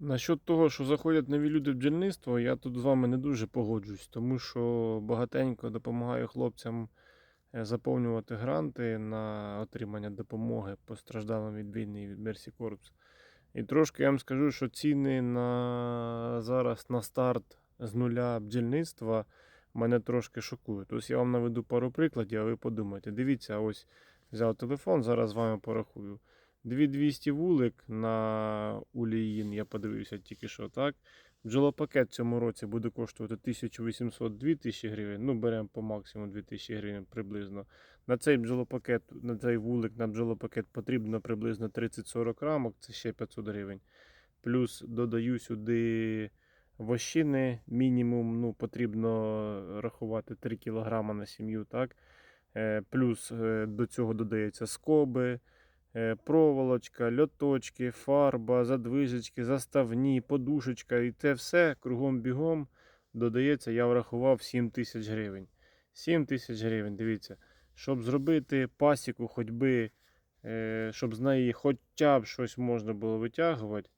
Насчет того, що заходять нові люди в бджільництво, я тут з вами не дуже погоджуюсь, тому що багатенько допомагаю хлопцям е, заповнювати гранти на отримання допомоги постраждалим від війни від Мерсі Корпс. І трошки я вам скажу, що ціни на зараз на старт з нуля бджільництва мене трошки шокують. Ось я вам наведу пару прикладів, а ви подумайте. Дивіться, ось взяв телефон, зараз з вами порахую. 2200 вулик на Уліїн, я подивився тільки що, так? Бджолопакет в цьому році буде коштувати 1800-2000 гривень. Ну, беремо по максимуму 2000 гривень приблизно. На цей бджолопакет, на цей вулик, на бджолопакет потрібно приблизно 30-40 рамок, це ще 500 гривень. Плюс додаю сюди вощини, мінімум, ну, потрібно рахувати 3 кг на сім'ю, так? Е, Плюс е, до цього додається скоби, проволочка, льоточки, фарба, задвижечки, заставні, подушечка. І це все кругом бігом додається, я врахував 7 тисяч гривень. 7 тисяч гривень, дивіться. Щоб зробити пасіку, хоч е, щоб з неї хоча б щось можна було витягувати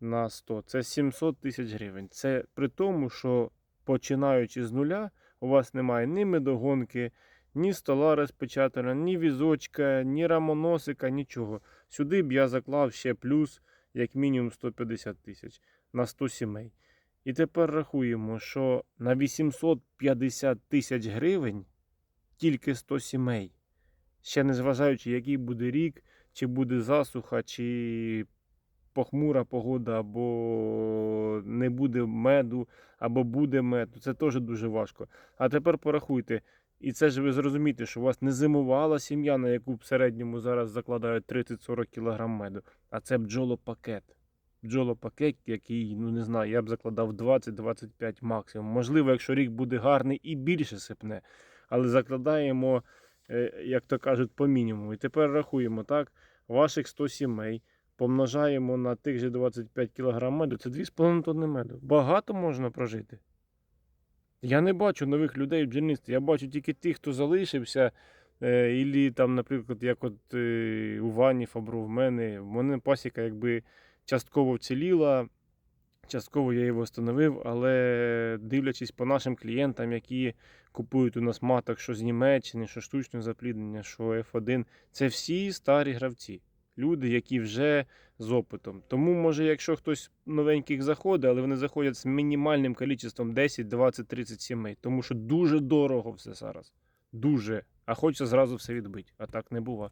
на 100, це 700 тисяч гривень. Це при тому, що починаючи з нуля, у вас немає ні медогонки, ні стола розпечатана, ні візочка, ні рамоносика, нічого. Сюди б я заклав ще плюс як мінімум 150 тисяч на 100 сімей. І тепер рахуємо, що на 850 тисяч гривень тільки 100 сімей. Ще не зважаючи, який буде рік, чи буде засуха, чи похмура погода, або не буде меду, або буде мед. Це теж дуже важко. А тепер порахуйте. І це ж ви зрозумієте, що у вас не зимувала сім'я, на яку в середньому зараз закладають 30-40 кг меду, а це бджолопакет. Бджолопакет, який, ну не знаю, я б закладав 20-25 максимум. Можливо, якщо рік буде гарний і більше сипне, але закладаємо, е, як то кажуть, по мінімуму. І тепер рахуємо, так, ваших 100 сімей помножаємо на тих же 25 кг меду, це 2,5 тонни меду. Багато можна прожити. Я не бачу нових людей в бджільництві. Я бачу тільки тих, хто залишився. Е, Ілі там, наприклад, як от е, у Вані Фабру в мене. В мене пасіка якби частково вціліла, частково я її встановив, але дивлячись по нашим клієнтам, які купують у нас маток, що з Німеччини, що штучне запліднення, що F1, це всі старі гравці. Люди, які вже з опитом. Тому, може, якщо хтось новеньких заходить, але вони заходять з мінімальним кількістю 10, 20, 30 сімей. Тому що дуже дорого все зараз. Дуже. А хочеться зразу все відбити. А так не буває.